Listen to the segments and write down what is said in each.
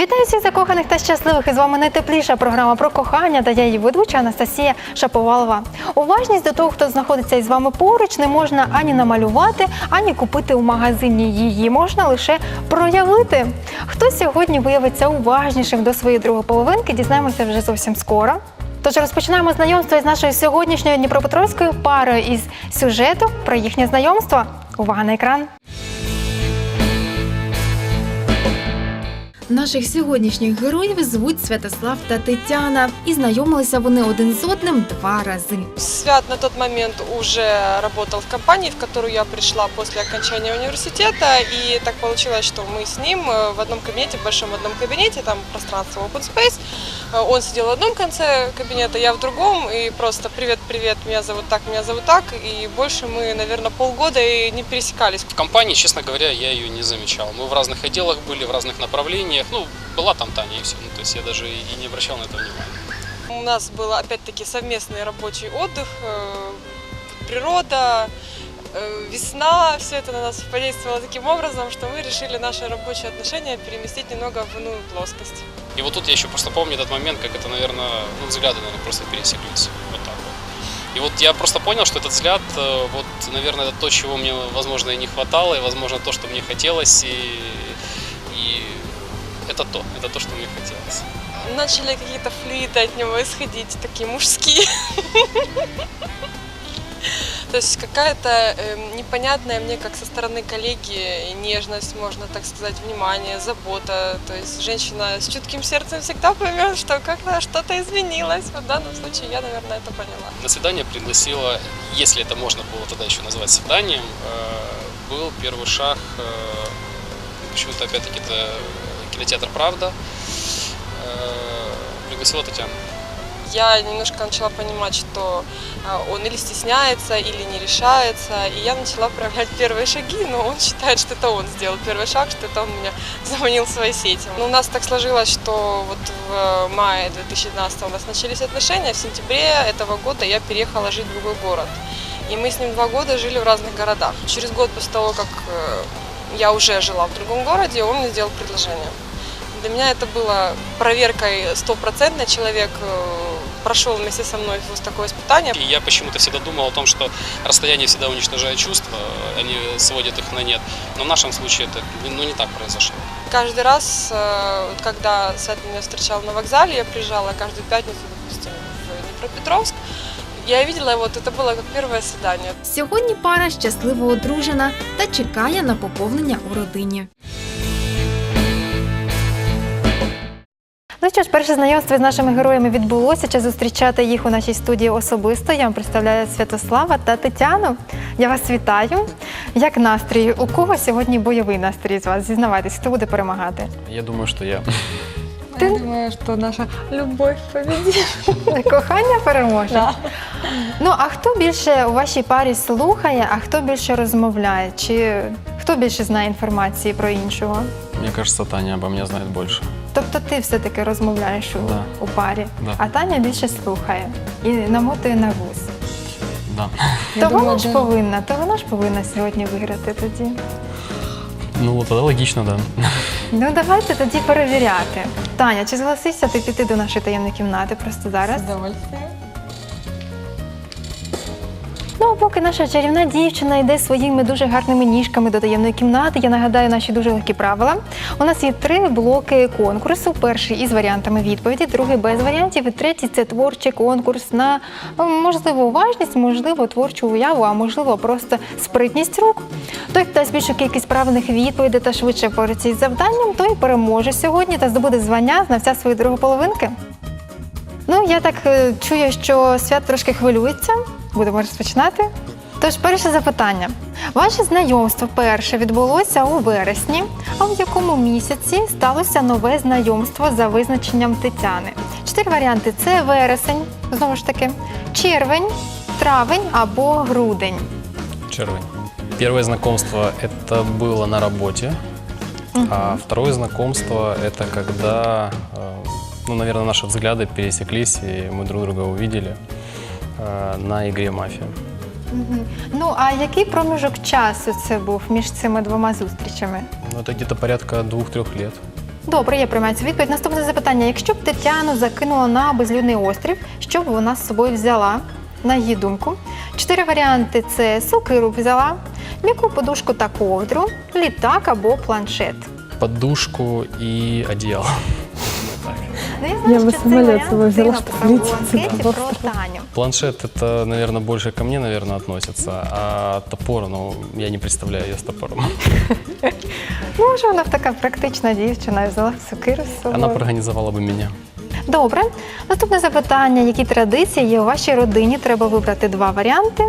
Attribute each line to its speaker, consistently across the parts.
Speaker 1: Вітаю всіх закоханих та щасливих! І з вами найтепліша програма про кохання та я її ведуча Анастасія Шаповалова. Уважність до того, хто знаходиться із вами поруч, не можна ані намалювати, ані купити у магазині. Її можна лише проявити. Хто сьогодні виявиться уважнішим до своєї другої половинки, дізнаємося вже зовсім скоро. Тож розпочинаємо знайомство із нашою сьогоднішньою Дніпропетровською парою із сюжету про їхнє знайомство. Увага на екран! Наших сьогоднішніх героїв звуть Святослав та Тетяна, і знайомилися вони один з одним два рази.
Speaker 2: Свят на тот момент уже работал в компании, в которую я пришла после окончания университета, и так получилось, что мы с ним э, в одном кабинете, в большом одном кабинете, там пространство open space, Э, он сидел в одном конце кабинета, я в другом, и просто привет-привет, меня зовут так, меня зовут так, и больше мы, наверное, полгода и не пересекались.
Speaker 3: В компании, честно говоря, я ее не замечал. Мы в разных отделах были, в разных направлениях. Ну, была там Таня и все. Ну, то есть я даже и не обращал на это внимания.
Speaker 2: У нас был опять-таки совместный рабочий отдых, э, природа, э, весна, все это на нас подействовало таким образом, что мы решили наши рабочие отношения переместить немного в иную плоскость.
Speaker 3: И вот тут я еще просто помню этот момент, как это, наверное, ну, взгляды, наверное, просто пересеклись. Вот так вот. И вот я просто понял, что этот взгляд, э, вот, наверное, это то, чего мне, возможно, и не хватало, и, возможно, то, что мне хотелось, и, и это то, это то, что мне хотелось.
Speaker 2: Начали какие-то флюиды от него исходить, такие мужские. То есть какая-то эм, непонятная мне, как со стороны коллеги, нежность, можно так сказать, внимание, забота. То есть женщина с чутким сердцем всегда поймет, что как-то что-то изменилось. В данном случае я, наверное, это поняла.
Speaker 3: На свидание пригласила, если это можно было тогда еще назвать свиданием, э, был первый шаг, э, почему-то опять-таки это кинотеатр «Правда», э, пригласила Татьяну.
Speaker 2: Я немножко начала понимать, что а, он или стесняется, или не решается. И я начала проявлять первые шаги, но он считает, что это он сделал первый шаг, что это он меня заманил в свои сети. Но у нас так сложилось, что вот в мае 2012 у нас начались отношения, в сентябре этого года я переехала жить в другой город. И мы с ним два года жили в разных городах. Через год после того, как э, я уже жила в другом городе, он мне сделал предложение. Для меня это было проверкой стопроцентной. Человек э, прошел вместе со мной вот такое испытание.
Speaker 3: И я почему-то всегда думал о том, что расстояние всегда уничтожает чувства, они сводят их на нет. Но в нашем случае это ну, не так произошло.
Speaker 2: Каждый раз, э, вот когда Свет меня встречал на вокзале, я приезжала каждую пятницу, допустим, в Днепропетровск, я видела его, вот это было как первое свидание.
Speaker 1: Сьогодні пара щасливо одружена та чекає на поповнення у родині. Ну що ж, перше знайомство з нашими героями відбулося. Час зустрічати їх у нашій студії особисто. Я вам представляю Святослава та Тетяну. Я вас вітаю. Як настрій? У кого сьогодні бойовий настрій з вас? Зізнавайтесь, хто буде перемагати?
Speaker 4: Я думаю, что я.
Speaker 2: Я думаю, что наша любовь победит.
Speaker 1: Кохання переможе. Ну а хто більше у вашій парі слухає, а хто більше розмовляє? Чи хто більше знає інформації про іншого?
Speaker 4: Мне кажется, Таня обо мне знает больше.
Speaker 1: Тобто ти все-таки розмовляєш у,
Speaker 4: Да.
Speaker 1: у парі,
Speaker 4: Да.
Speaker 1: а Таня більше слухає і намотує на вуз.
Speaker 4: Да.
Speaker 1: то вона ж повинна, то вона ж повинна сьогодні виграти тоді.
Speaker 4: Ну, тогда логично, да.
Speaker 1: Ну давайте тоді перевіряти. Таня, чи зголосишся ти піти до нашої таємної кімнати просто зараз?
Speaker 2: удовольствием.
Speaker 1: Поки наша чарівна дівчина йде своїми дуже гарними ніжками до таємної кімнати, я нагадаю наші дуже легкі правила. У нас є три блоки конкурсу. Перший із варіантами відповіді, другий без варіантів, і третій це творчий конкурс на можливо уважність, можливо, творчу уяву, а можливо, просто спритність рук. Той, хто більшу кількість правильних відповідей та швидше впорається із завданням, той переможе сьогодні та здобуде звання знавця своєї другополовинки. Ну, я так е, чую, що свят трошки хвилюється. Будемо розпочинати. Тож, перше запитання. Ваше знайомство перше відбулося у вересні. А в якому місяці сталося нове знайомство за визначенням Тетяни? Чотири варіанти: це вересень, знову ж таки, червень, травень або грудень.
Speaker 4: Червень. Первое знакомство это было на работе, а второе знакомство это когда, э, ну, наверное, наши взгляды пересеклись и мы друг друга увидели э, на игре «Мафия».
Speaker 1: Мгм. Ну а який проміжок часу це був між цими двома зустрічами?
Speaker 4: Ну, это где-то порядка двух-трех лет.
Speaker 1: Добре, я приймаю цю відповідь. Наступне запитання: якщо б Тетяну закинуло на безлюдний острів, що б вона з собою взяла? На її думку, чотири варіанти: це сокиру взяла, м'яку подушку та ковдру, літак або планшет.
Speaker 4: Подушку и одеяло. Так.
Speaker 1: Ну, я знаю,
Speaker 5: Я би
Speaker 1: що цей
Speaker 5: самоліт
Speaker 1: варіант
Speaker 5: з собою
Speaker 1: ти
Speaker 5: взяла,
Speaker 1: написав
Speaker 5: щоб
Speaker 1: у
Speaker 5: летіти
Speaker 1: анкеті
Speaker 5: на
Speaker 1: про
Speaker 5: остров.
Speaker 1: Таню.
Speaker 4: Планшет это, наверное, больше ко мне, наверное, относится, а топор, ну, я не представляю ее с топором.
Speaker 1: Ну, що вона така практична дівчина, взяла сокиру з собою.
Speaker 4: Она бы организовала бы меня.
Speaker 1: Добре. Наступне запитання: які традиції є у вашій родині? Треба вибрати два варіанти.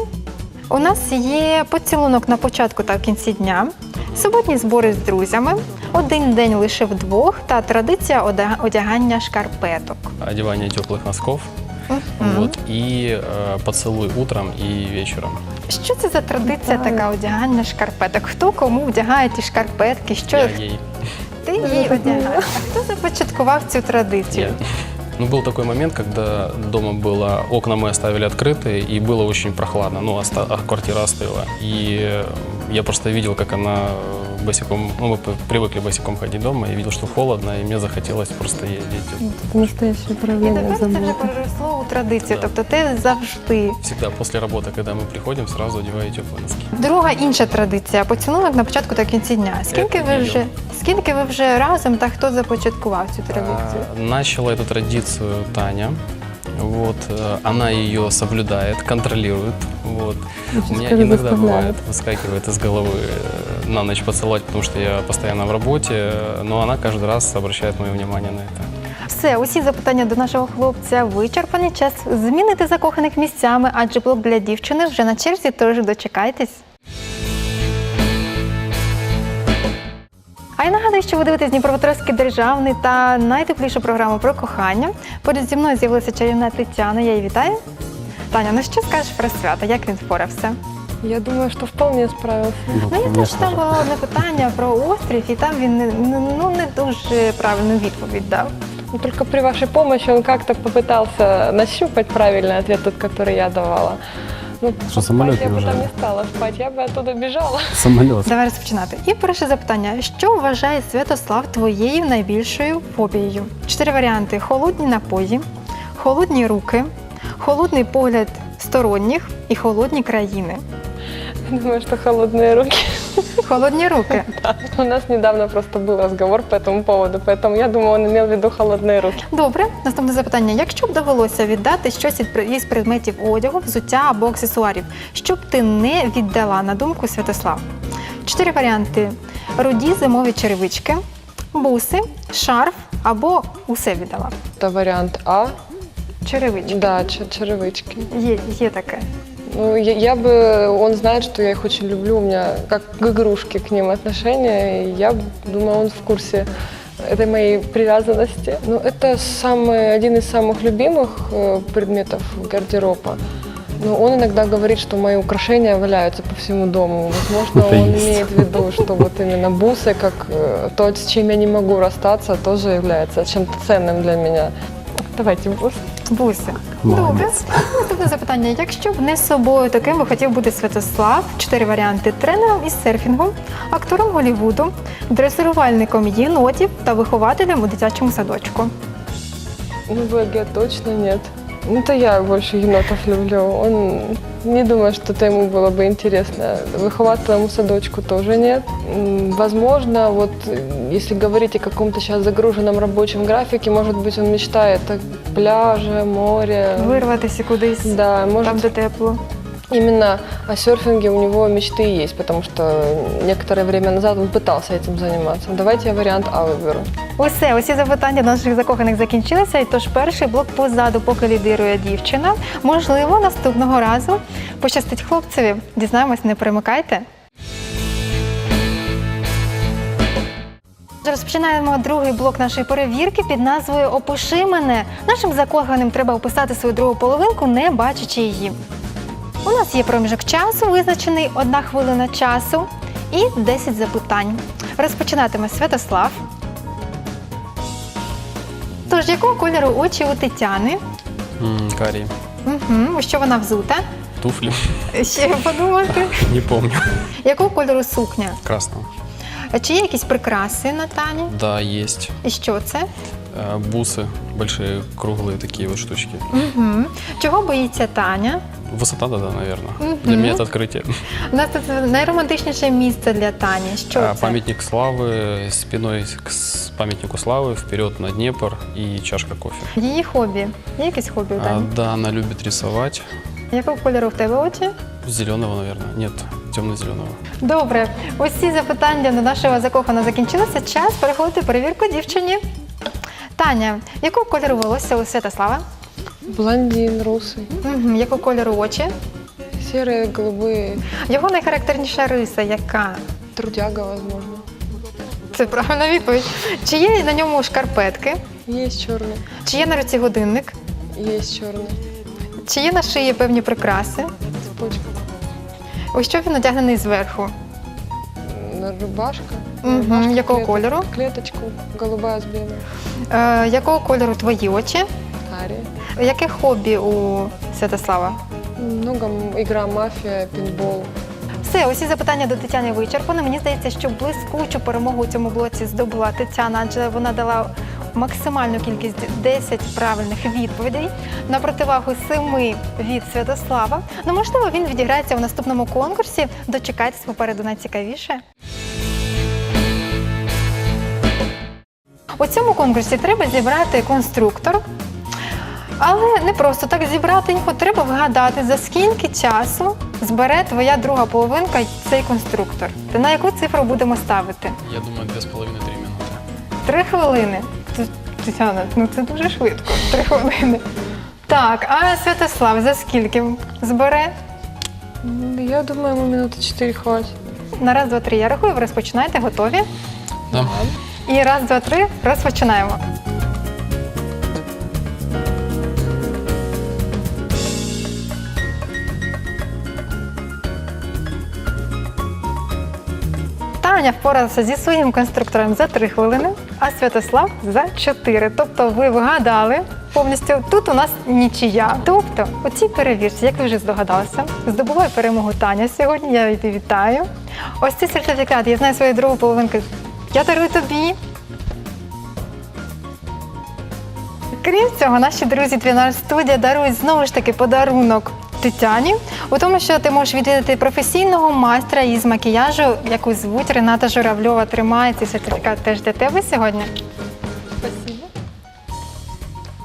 Speaker 1: У нас є поцілунок на початку та в кінці дня, суботні збори з друзями, один день лише вдвох та традиція одягання шкарпеток.
Speaker 4: Одевание теплых носков. Вот, и э, поцелуй утром и вечером.
Speaker 1: Що це за традиція така одягання шкарпеток? Хто кому вдягає ті шкарпетки? Що
Speaker 4: Я ей.
Speaker 1: ти їй одягаєш? А хто започаткував цю традицію?
Speaker 4: Я. Ну, был такой момент, когда дома было, окна мы оставили открытые, и было очень прохладно, ну, оста- а квартира остыла. И э, я просто видел, как она э, босиком, ну, мы п- привыкли босиком ходить дома, и видел, что холодно, и мне захотелось просто ездить.
Speaker 5: Настоящее
Speaker 1: І
Speaker 5: управление
Speaker 1: тепер це вже
Speaker 5: заботой.
Speaker 1: переросло у традицію.
Speaker 4: Да.
Speaker 1: Тобто ти завжди
Speaker 4: Всегда после работы, когда мы приходим, сразу одеваю теплые носки.
Speaker 1: Друга інша традиція поцілунок на початку та кінці дня. Скільки
Speaker 4: Це
Speaker 1: ви
Speaker 4: відео.
Speaker 1: вже скільки ви вже разом та хто започаткував цю традицію?
Speaker 4: А, Начала эту традицию Таня. Вот, э, она ее соблюдает, контролирует. Вот. У меня
Speaker 5: скорее
Speaker 4: иногда
Speaker 5: заставляет.
Speaker 4: бывает, выскакивает из головы э, на ночь поцеловать, потому что я постоянно в работе, э, но она каждый раз обращает мое внимание на это.
Speaker 1: Все, усі запитання до нашого хлопця вичерпані. Час змінити закоханих місцями, адже блок для дівчини вже на черзі, тож дочекайтесь. А я нагадую, що ви дивитесь Дніпропетровський державний та найтеплішу програму про кохання. Поряд зі мною з'явилася чарівна Тетяна. Я її вітаю. Таня, ну що скажеш про свята? Як він впорався?
Speaker 5: Я думаю, что вполне справился.
Speaker 1: Ну, я теж там було одне питання про острів, і там він не, ну, ну, не дуже правильну відповідь дав.
Speaker 5: Но только при вашей помощи он как-то попытался нащупать правильный ответ, тот, который я давала. Ну,
Speaker 6: Что,
Speaker 5: спать
Speaker 6: самолет
Speaker 5: я бы
Speaker 6: уже?
Speaker 5: там не стала спать, я бы оттуда бежала.
Speaker 6: Самолет.
Speaker 1: Давай розпочинати. І перше запитання: що вважає Святослав твоєю найбільшою фобією? Чотири варіанти: холодні напої, холодні руки, холодний погляд сторонніх і холодні країни.
Speaker 5: Думаю, что холодные руки.
Speaker 1: Холодні руки.
Speaker 5: У нас недавно просто был разговор по этому поводу, поэтому я думаю, он имел в виду холодные руки.
Speaker 1: Добре, наступне запитання: якщо б довелося віддати щось із при- із предметів одягу, взуття або аксесуарів, що б ти не віддала на думку Святослав? Чотири варіанти: руді зимові черевички, буси, шарф або усе віддала.
Speaker 5: Это вариант А.
Speaker 1: Черевички.
Speaker 5: Да, ч- черевички.
Speaker 1: Є, є таке.
Speaker 5: Ну, я, я бы, он знает, что я их очень люблю, у меня как к игрушке к ним отношения, и я думаю, он в курсе этой моей привязанности. Ну, это самый, один из самых любимых э, предметов гардероба. Но он иногда говорит, что мои украшения валяются по всему дому. Возможно,
Speaker 6: Это
Speaker 5: он
Speaker 6: есть.
Speaker 5: имеет в виду, что вот именно бусы, как э, то, с чем я не могу расстаться, тоже является чем-то ценным для меня. Давайте бусы.
Speaker 6: Молодець.
Speaker 1: Добре. Наступне запитання: якщо б не з собою таким би хотів бути Святослав, чотири варіанти тренером із серфінгу, актором Голівуду, дресирувальником єнотів та вихователем у дитячому садочку.
Speaker 5: Ну, ВГ точно нет. Ну, это я больше енотов люблю. Он не думаю, что это ему было бы интересно. Выхватываемому садочку тоже нет. М, Возможно, вот э, если говорить о каком-то сейчас загруженном рабочем графике, может быть, он мечтает о пляже, море.
Speaker 1: Вирватися кудись
Speaker 5: Да, может,
Speaker 1: там, де тепло.
Speaker 5: именно о серфинге у него мечты есть, потому что некоторое время назад он пытался этим заниматься. Давайте я вариант А выберу.
Speaker 1: Усе, усі запитання до наших закоханих закінчилися. І тож перший блок позаду, поки лідирує дівчина. Можливо, наступного разу пощастить хлопцеві. Дізнаємось, не перемикайте. Розпочинаємо другий блок нашої перевірки під назвою Опиши мене. Нашим закоханим треба описати свою другу половинку, не бачачи її. У нас є проміжок часу, визначений одна хвилина часу і 10 запитань. Розпочинатиме Святослав. Тож, якого кольору очі у Тетяни?
Speaker 4: М, Карий.
Speaker 1: Угу. У що вона взута?
Speaker 4: Туфли.
Speaker 1: Ще подумати.
Speaker 4: Не помню.
Speaker 1: Якого кольору сукня?
Speaker 4: Красного.
Speaker 1: А Чи є якісь прикраси на Тані?
Speaker 4: Да, есть.
Speaker 1: І що це?
Speaker 4: Э, Бусы, большие круглые такие вот штучки.
Speaker 1: Угу. Чого боїться Таня?
Speaker 4: Высота, да, да, наверное.
Speaker 1: Мгм.
Speaker 4: Для меня это открытие.
Speaker 1: У нас тут найромантичніше місце для Тані. Що
Speaker 4: А,
Speaker 1: це?
Speaker 4: Памятник славы, спиной к с- памятнику славы, вперед на Днепр и чашка кофе.
Speaker 1: Її хобі. Є якесь хобі у
Speaker 4: А,
Speaker 1: Тані?
Speaker 4: да, она любит рисовать.
Speaker 1: Якого кольору в тебе очі?
Speaker 4: Зеленого, наверное. Нет, темно-зеленого.
Speaker 1: Добре, усі запитання до нашого закоханого закінчилися. Час переходити перевірку дівчині. Таня, якого кольору волосся у Святослава?
Speaker 5: Блондин, русый.
Speaker 1: Угу. Якого кольору очі?
Speaker 5: Серые, голубые.
Speaker 1: Його найхарактерніша риса, яка?
Speaker 5: Трудяга, возможно.
Speaker 1: Це правильна відповідь. Чи є на ньому шкарпетки?
Speaker 5: Есть черный.
Speaker 1: Чи є на руці годинник?
Speaker 5: Есть черный.
Speaker 1: Чи є на шиї певні прикраси?
Speaker 5: Цепочка.
Speaker 1: У що він одягнений зверху?
Speaker 5: М, Рубашка.
Speaker 1: Мгм.
Speaker 5: Рубашка,
Speaker 1: Якого
Speaker 5: клет-
Speaker 1: кольору?
Speaker 5: Клеточку. Голубая с белым.
Speaker 1: Е, якого кольору твої очі?
Speaker 5: Ария.
Speaker 1: Яке хобі у Святослава?
Speaker 5: Много м- игра мафия, пинбол.
Speaker 1: Все, усі запитання до Тетяни вичерпані. Мені здається, що блискучу перемогу у цьому блоці здобула Тетяна, адже вона дала максимальну кількість 10 правильних відповідей на противагу 7 від Святослава. Ну, можливо, він відіграється у наступному конкурсі. Дочекайтесь попереду найцікавіше. У цьому конкурсі треба зібрати конструктор. Але не просто так зібрати його, треба вгадати, за скільки часу збере твоя друга половинка цей конструктор. Та на яку цифру будемо ставити?
Speaker 4: Я думаю, две с половиной-три минуты.
Speaker 1: Три хвилини. Т- Тетяна, ну це дуже швидко. Три хвилини. Так, а Святослав за скільки збере?
Speaker 5: М, Я думаю, ему минуты четыре хватит.
Speaker 1: На раз, два, три. Я рахую, ви розпочинаєте, готові?
Speaker 4: Да.
Speaker 1: І раз, два, три, розпочинаємо. Таня впоралася зі своїм конструктором за 3 хвилини, а Святослав за 4. Тобто ви вгадали повністю. Тут у нас нічия. Тобто, у цій перевірці, як ви вже здогадалися, здобуває перемогу Таня сьогодні. Я її вітаю. Ось цей сертифікат. Я знаю свою другу половинку. Я дарую тобі. Крім цього, наші друзі Твінар студія дарують знову ж таки подарунок Тетяні, у тому, що ти можеш відвідати професійного майстра із макіяжу, яку звуть Рената Журавльова. Тримає цей сертифікат теж для тебе сьогодні.
Speaker 5: Спасибо.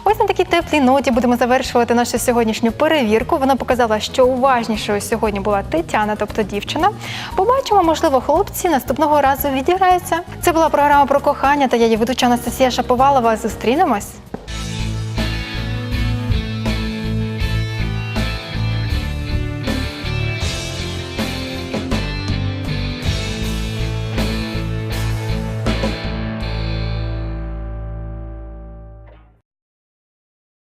Speaker 1: Ось на такій теплій ноті будемо завершувати нашу сьогоднішню перевірку. Вона показала, що уважнішою сьогодні була Тетяна, тобто дівчина. Побачимо, можливо, хлопці наступного разу відіграються. Це була програма про кохання та я її ведуча Анастасія Шаповалова. Зустрінемось.